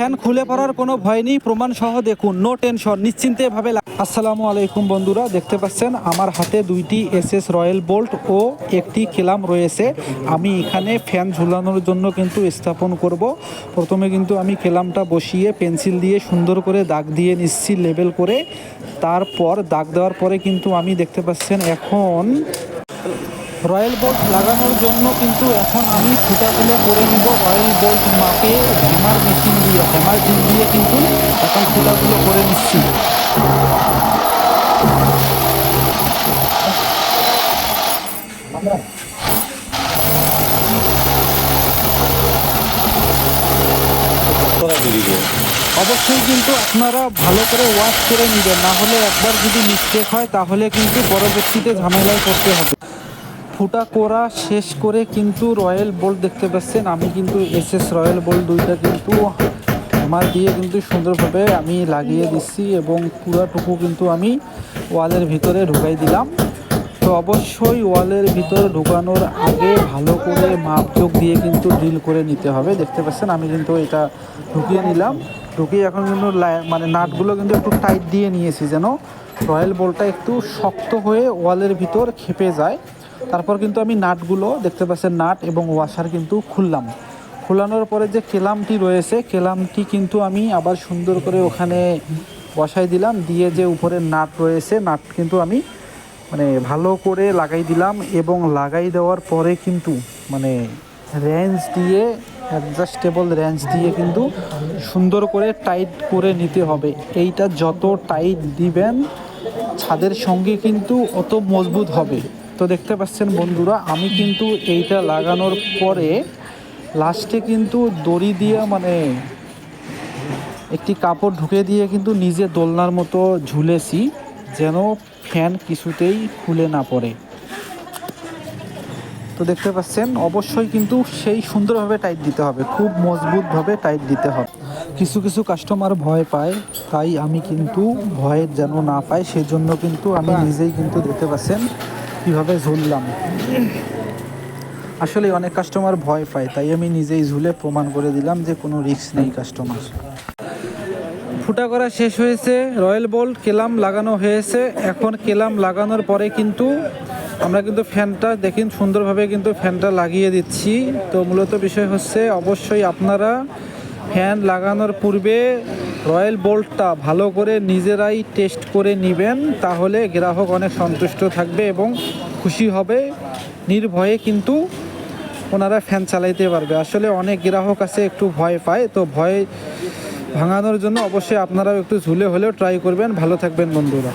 Fan খুলে পড়ার কোনো ভয় নেই প্রমাণ সহ দেখুন। নো টেনশন নিশ্চিন্তে ভাবে আসসালামু আলাইকুম বন্ধুরা, দেখতে পাচ্ছেন আমার হাতে দুইটি এসএস রয়্যাল বোল্ট ও একটি কেলাম রয়েছে। আমি এখানে ফ্যান ঝুলানোর জন্য কিন্তু স্থাপন করব। প্রথমে কিন্তু আমি কেলামটা বসিয়ে পেন্সিল দিয়ে সুন্দর করে দাগ দিয়ে নিচ্ছি লেবেল করে। তারপর দাগ দেওয়ার পরে কিন্তু আমি দেখতে পাচ্ছেন এখন রয়্যাল বোল্ট লাগানোর জন্য কিন্তু এখন আমি ফুটাগুলো করে নিব রয়্যাল বোল্ট মাপে হ্যামার মেশিন দিয়ে, হ্যামার ডিল দিয়ে কিন্তু এখন ফুটাগুলো করে নিচ্ছি। অবশ্যই কিন্তু আপনারা ভালো করে ওয়াশ করে নেবেন, না হলে একবার যদি মিস্টেক হয় তাহলে কিন্তু পরবর্তীতে ঝামেলায় করতে হবে। ফুটা করা শেষ করে কিন্তু রয়্যাল বোল্ট দেখতে পাচ্ছেন। আমি কিন্তু এসএস রয়্যাল বোল্ট দুইটা কিন্তু আমার দিয়ে কিন্তু সুন্দরভাবে আমি লাগিয়ে দিচ্ছি এবং পুরাটুকু কিন্তু আমি ওয়ালের ভিতরে ঢুকাই দিলাম। তো অবশ্যই ওয়ালের ভিতরে ঢুকানোর আগে ভালো করে মাপযোগ দিয়ে কিন্তু ড্রিল করে নিতে হবে। দেখতে পাচ্ছেন, আমি কিন্তু এটা ঢুকিয়ে নিলাম। ঢুকিয়ে এখন কিন্তু মানে নাটগুলো কিন্তু একটু টাইট দিয়ে নিয়েছি যেন রয়্যাল বোল্টটা একটু শক্ত হয়ে ওয়ালের ভিতর খেপে যায়। তারপর কিন্তু আমি নাটগুলো দেখতে পাচ্ছেন, নাট এবং ওয়াশার কিন্তু খুললাম। খোলানোর পরে যে কেলামটি রয়েছে, কেলামটি কিন্তু আমি আবার সুন্দর করে ওখানে বসাই দিলাম, দিয়ে যে উপরে নাট রয়েছে, নাট কিন্তু আমি মানে ভালো করে লাগাই দিলাম এবং লাগাই দেওয়ার পরে কিন্তু মানে রেঞ্জ দিয়ে অ্যাডজাস্টেবল রেঞ্জ দিয়ে কিন্তু সুন্দর করে টাইট করে নিতে হবে। এইটা যত টাইট দিবেন, ছাদের সঙ্গে কিন্তু অত মজবুত হবে। তো দেখতে পাচ্ছেন বন্ধুরা, আমি কিন্তু এইটা লাগানোর পরে লাস্টে কিন্তু দড়ি দিয়ে মানে একটি কাপড় ঢুকে দিয়ে কিন্তু নিজে দোলনার মতো ঝুলেছি, যেন ফ্যান কিছুতেই খুলে না পড়ে। তো দেখতে পাচ্ছেন, অবশ্যই কিন্তু সেই সুন্দরভাবে টাইট দিতে হবে, খুব মজবুতভাবে টাইট দিতে হবে। কিছু কিছু কাস্টমার ভয় পায়, তাই আমি কিন্তু ভয় যেন না পাই সেজন্য কিন্তু আমি নিজেই কিন্তু দেখতে পাচ্ছেন কীভাবে ঝুললাম? আসলে অনেক কাস্টমার ভয় পায়, তাই আমি নিজেই ঝুলে প্রমাণ করে দিলাম যে কোনো রিস্ক নেই কাস্টমার ফুটা করা শেষ হয়েছে, রয়্যাল বোল্ট কেলাম লাগানো হয়েছে। এখন কেলাম লাগানোর পরে কিন্তু আমরা কিন্তু ফ্যানটা দেখুন, সুন্দরভাবে কিন্তু ফ্যানটা লাগিয়ে দিচ্ছি। তো মূলত বিষয় হচ্ছে, অবশ্যই আপনারা ফ্যান লাগানোর পূর্বে রয়্যাল বোল্টটা ভালো করে নিজেরাই টেস্ট করে নেবেন, তাহলে গ্রাহক অনেক সন্তুষ্ট থাকবে এবং খুশি হবে। নির্ভয়ে কিন্তু ওনারা ফ্যান চালাইতে পারবে। আসলে অনেক গ্রাহক আছে একটু ভয় পায়, তো ভয় ভাঙানোর জন্য অবশ্যই আপনারাও একটু ঝুলে হলেও ট্রাই করবেন। ভালো থাকবেন বন্ধুরা।